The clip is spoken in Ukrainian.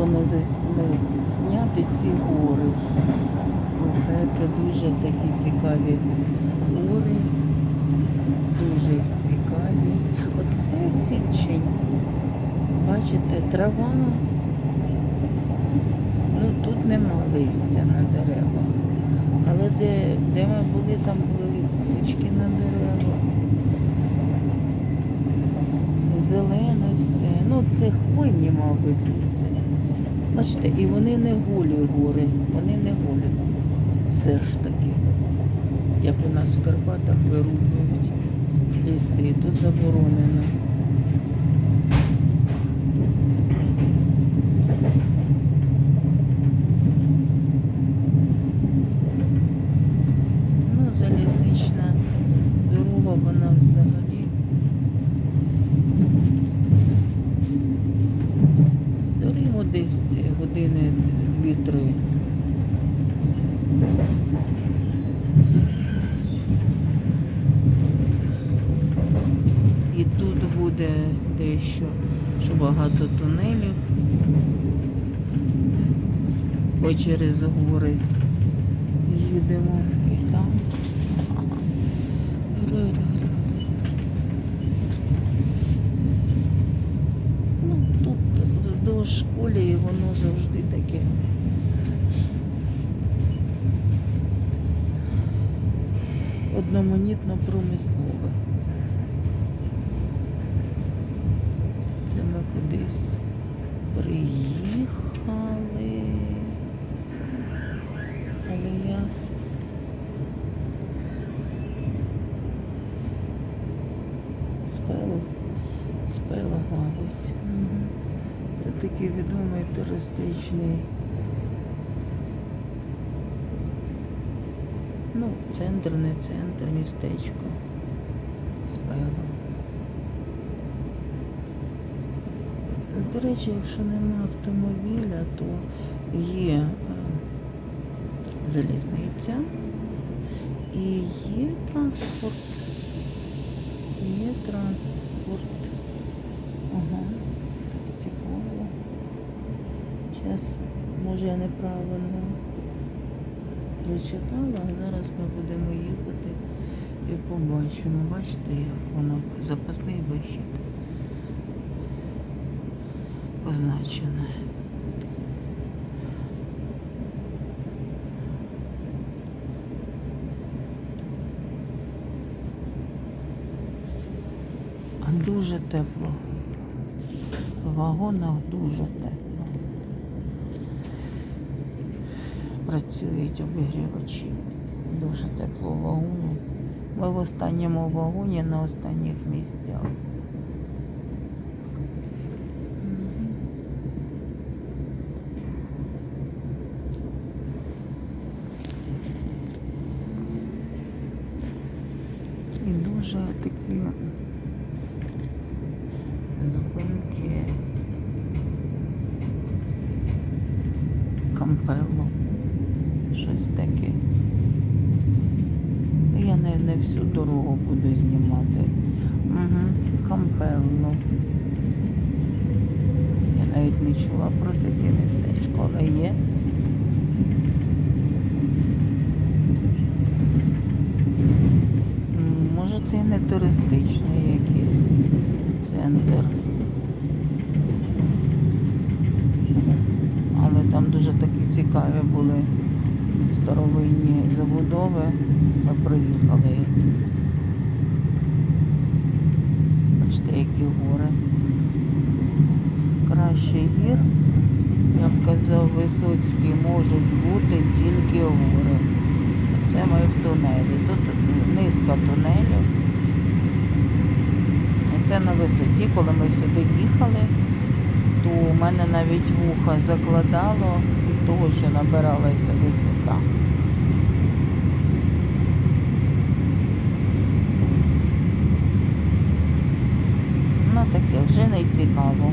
можу не, зняти ці гори. Слухайте, дуже такі цікаві гори. Дуже цікаві. Оце січень. Бачите, трава. Ну тут нема листя на деревах. Але де, де ми були, там були листочки на деревах. Зелене все. Ну це хвойні, мабуть, все. Бачите, і вони не голі гори, вони не голі. Все ж таки. Як у нас в Карпатах вирубують ліси, тут заборонено. Десь години дві-три. І тут буде дещо, що багато тунелів. Ой, через гори їдемо і там. Ага. Ру-ру-ру. Ну, тут вздовж школі і воно завжди таке. Одноманітно промислове. Це ми кудись приїхали. Але я спела, спела, мабуть. Це такий відомий туристичний. Ну, центр, не центр, містечко. Спела. До речі, якщо немає автомобіля, то є е, залізниця і є транспорт. Є транспорт. Ага, так цікаво. Зараз, може я неправильно прочитала, а зараз ми будемо їхати і побачимо. Бачите, як воно запасний вихід позначене. А дуже тепло. В вагонах дуже тепло. Працюють обігрівачі. Дуже тепло в вагоні. Ми в останньому вагоні на останніх місцях. І дуже такі зупинки кампело. Щось таке. Я не, не всю дорогу буду знімати. Угу. Кампело. Я навіть не чула про таке містечко, але є. Може це і не туристичний якийсь центр. Але там дуже такі цікаві були старовинні забудови. Ми проїхали. Бачите, які гори. Краще гір, як казав Висоцький, можуть бути тільки гори. Це ми в тунелі. Тут низка тунелів. І це на висоті, коли ми сюди їхали, то у мене навіть вуха закладало того, що набиралася висота. Ну таке вже не цікаво.